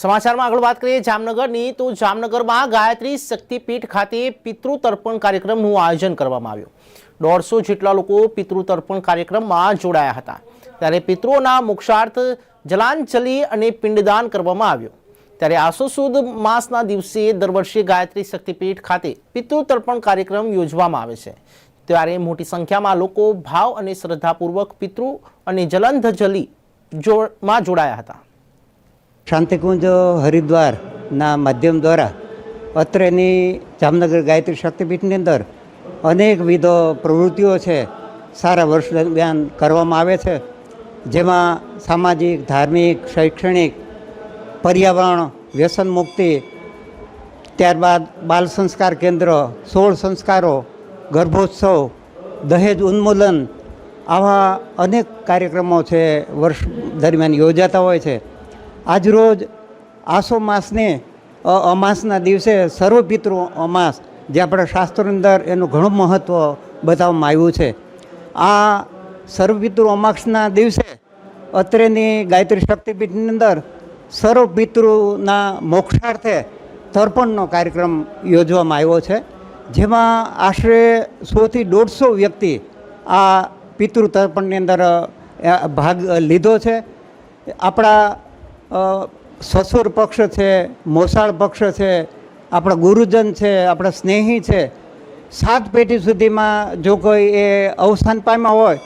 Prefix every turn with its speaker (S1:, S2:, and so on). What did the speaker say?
S1: સમાચારમાં આગળ વાત કરીએ જામનગરની, તો જામનગરમાં ગાયત્રી શક્તિપીઠ ખાતે પિતૃતર્પણ કાર્યક્રમનું આયોજન કરવામાં આવ્યું. દોઢસો જેટલા લોકો પિતૃતર્પણ કાર્યક્રમમાં જોડાયા હતા. ત્યારે પિતૃઓના મોક્ષાર્થ જલાંજલિ અને પિંડદાન કરવામાં આવ્યું. ત્યારે આસો સુદ માસના દિવસે દર વર્ષે ગાયત્રી શક્તિપીઠ ખાતે પિતૃતર્પણ કાર્યક્રમ યોજવામાં આવે છે. ત્યારે મોટી સંખ્યામાં લોકો ભાવ અને શ્રદ્ધાપૂર્વક પિતૃ અને જલંધજલી જો માં જોડાયા હતા.
S2: શાંતિકુંજ હરિદ્વારના માધ્યમ દ્વારા અત્રેની જામનગર ગાયત્રી શક્તિપીઠની અંદર અનેકવિધો પ્રવૃત્તિઓ છે, સારા વર્ષ દરમિયાન કરવામાં આવે છે. જેમાં સામાજિક, ધાર્મિક, શૈક્ષણિક, પર્યાવરણ, વ્યસન મુક્તિ, ત્યારબાદ બાલ સંસ્કાર કેન્દ્ર, સોળ સંસ્કારો, ગર્ભોત્સવ, દહેજ ઉન્મૂલન આવા અનેક કાર્યક્રમો છે, વર્ષ દરમિયાન યોજાતા હોય છે. આજરોજ આસો માસને અમાસના દિવસે સર્વપિતૃ અમાસ, જે આપણા શાસ્ત્રોની અંદર એનું ઘણું મહત્ત્વ બતાવવામાં આવ્યું છે. આ સર્વપિતૃ અમાસના દિવસે અત્રેની ગાયત્રી શક્તિપીઠની અંદર સર્વપિતૃના મોક્ષાર્થે તર્પણનો કાર્યક્રમ યોજવામાં આવ્યો છે, જેમાં આશરે સોથી દોઢસો વ્યક્તિ આ પિતૃ તર્પણની અંદર ભાગ લીધો છે. આપણા સસુર પક્ષ છે, મોસાળ પક્ષ છે, આપણા ગુરુજન છે, આપણા સ્નેહી છે. સાત પેઢી સુધીમાં જો કોઈ એ અવસાન પામ્યા હોય